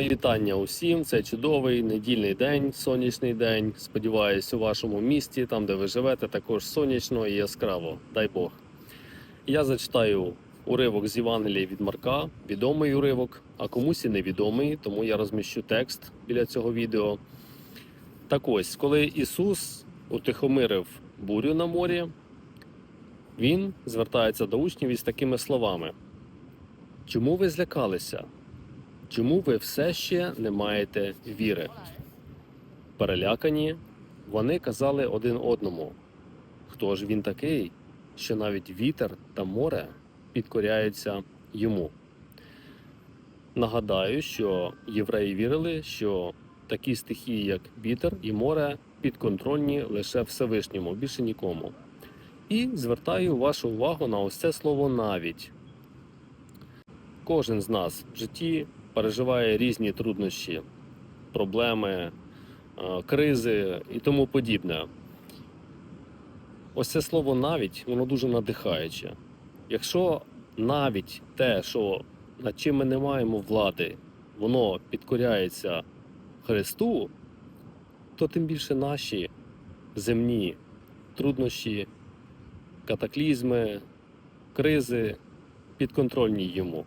Мої вітання усім. Це чудовий недільний день, сонячний день. Сподіваюсь, у вашому місті, там де ви живете, також сонячно і яскраво. Дай Бог. Я зачитаю уривок з Євангелія від Марка, відомий уривок, а комусь і невідомий, тому я розміщу текст біля цього відео. Так ось, коли Ісус утихомирив бурю на морі, Він звертається до учнів із такими словами: Чому ви злякалися? Чому ви все ще не маєте віри? Перелякані, вони казали один одному: Хто ж він такий, що навіть вітер та море підкоряються йому? Нагадаю, що євреї вірили, що такі стихії, як вітер і море, підконтрольні лише Всевишньому, більше нікому. І звертаю вашу увагу на ось це слово навіть. Кожен з нас в житті переживає різні труднощі, проблеми, е, кризи і тому подібне. Ось це слово навіть воно дуже надихаюче. Якщо навіть те, що над чим ми не маємо влади, воно підкоряється Христу, то тим більше наші земні труднощі, катаклізми, кризи підконтрольні йому.